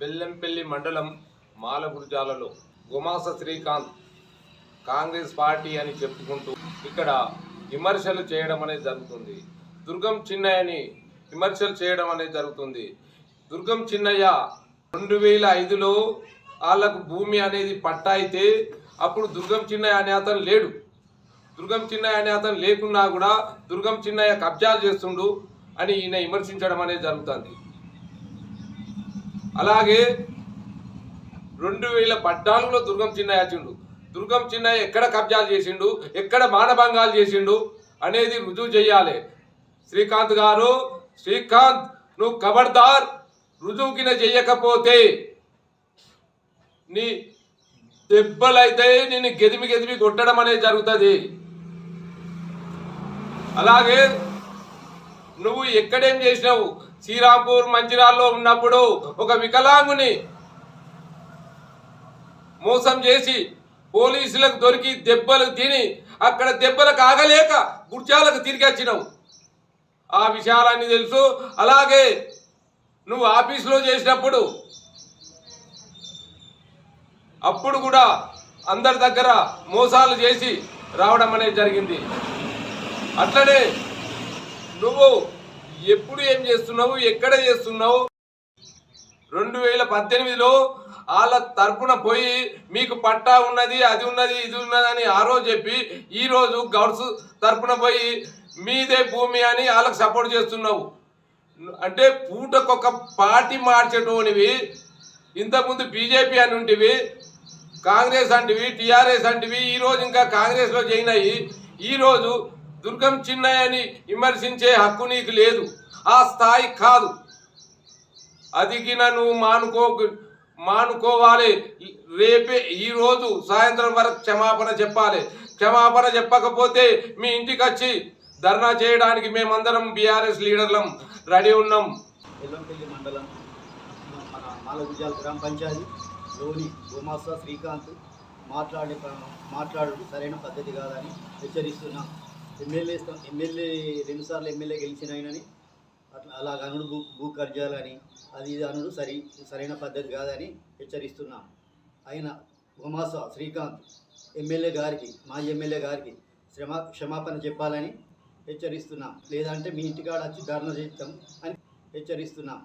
బెల్లంపల్లి మండలం మాలగురుజాలలో గుమాస శ్రీకాంత్ కాంగ్రెస్ పార్టీ అని చెప్పుకుంటూ ఇక్కడ విమర్శలు చేయడం అనేది జరుగుతుంది. దుర్గం చిన్నయ్యని విమర్శలు చేయడం అనేది జరుగుతుంది. దుర్గం చిన్నయ్య రెండు వేల ఐదులో వాళ్ళకు భూమి అనేది పట్టా అయితే అప్పుడు దుర్గం చిన్నయ్య అనే అతను లేడు. దుర్గం చిన్నయ్య అనే అతను లేకున్నా కూడా దుర్గం చిన్నయ్య కబ్జాలు చేస్తుండు అని ఈయన విమర్శించడం అనేది జరుగుతుంది. అలాగే రెండు వేల పద్నాలుగులో దుర్గం చిన్నయ్య వచ్చిండు. దుర్గం చిన్నయ్య ఎక్కడ కబ్జాలు చేసిండు? ఎక్కడ మానభంగాలు చేసిండు? అనేది రుజువు చేయాలి శ్రీకాంత్ గారు శ్రీకాంత్ నువ్వు కబర్దార్ రుజువుకిన చెయ్యకపోతే నీ దెబ్బలైతే నేను గెదిమి గెదిమి కొట్టడం అనేది జరుగుతుంది. అలాగే నువ్వు ఎక్కడేం చేసినావు? శ్రీరాంపూర్ మంచిరాల్లో ఉన్నప్పుడు ఒక వికలాంగుని మోసం చేసి పోలీసులకు దొరికి దెబ్బలు తిని అక్కడ దెబ్బలకు ఆగలేక గుర్జాలకు తిరిగి వచ్చినావు. ఆ విషయాలన్నీ తెలుసు. అలాగే నువ్వు ఆఫీసులో చేసినప్పుడు అప్పుడు కూడా అందరి దగ్గర మోసాలు చేసి రావడం అనేది జరిగింది. అట్లనే నువ్వు ఎప్పుడు ఏం చేస్తున్నావు? ఎక్కడ చేస్తున్నావు? రెండు వేల పద్దెనిమిదిలో వాళ్ళ తరపున పోయి మీకు పట్టా ఉన్నది అది ఉన్నది ఇది ఉన్నది అని ఆ రోజు చెప్పి ఈరోజు గౌడ్స్ తరపున పోయి మీదే భూమి అని వాళ్ళకి సపోర్ట్ చేస్తున్నావు. అంటే పూటకొక పార్టీ మార్చేటోనివి ఇంతకుముందు బీజేపీ అని ఉంటివి కాంగ్రెస్ అంటివి టీఆర్ఎస్ అంటివి ఈరోజు ఇంకా కాంగ్రెస్లో జాయిన్ అయ్యి ఈరోజు దుర్గం చిన్నయ్యని విమర్శించే హక్కు నీకు లేదు. ఆ స్థాయి కాదు. అదిగిన నువ్వు మానుకో మానుకోవాలి. రేపే ఈరోజు సాయంత్రం వరకు క్షమాపణ చెప్పాలి. క్షమాపణ చెప్పకపోతే మీ ఇంటికి వచ్చి ధర్నా చేయడానికి మేమందరం బీఆర్ఎస్ లీడర్లం రెడీ ఉన్నాం. ఎల్లంపల్లి మండలం మన మాలగుజాల గ్రామ పంచాయతీ లోని గోమాస శ్రీకాంత్ మాట్లాడే మాట్లాడు సరైన పద్ధతి కాదని హెచ్చరిస్తున్నాం. ఎమ్మెల్యే ఎమ్మెల్యే రెండుసార్లు ఎమ్మెల్యే గెలిచిన ఆయనని అట్లా అలా అనుడు భూ భూ కబ్జాలని అది ఇది అనుడు సరి సరైన పద్ధతి కాదని హెచ్చరిస్తున్నాం. ఆయన ఉమాస శ్రీకాంత్ ఎమ్మెల్యే గారికి మాజీ ఎమ్మెల్యే గారికి క్షమా క్షమాపణ చెప్పాలని హెచ్చరిస్తున్నాం. లేదంటే మీ ఇంటికాడ వచ్చి ధర్నా చేస్తాం అని హెచ్చరిస్తున్నాం.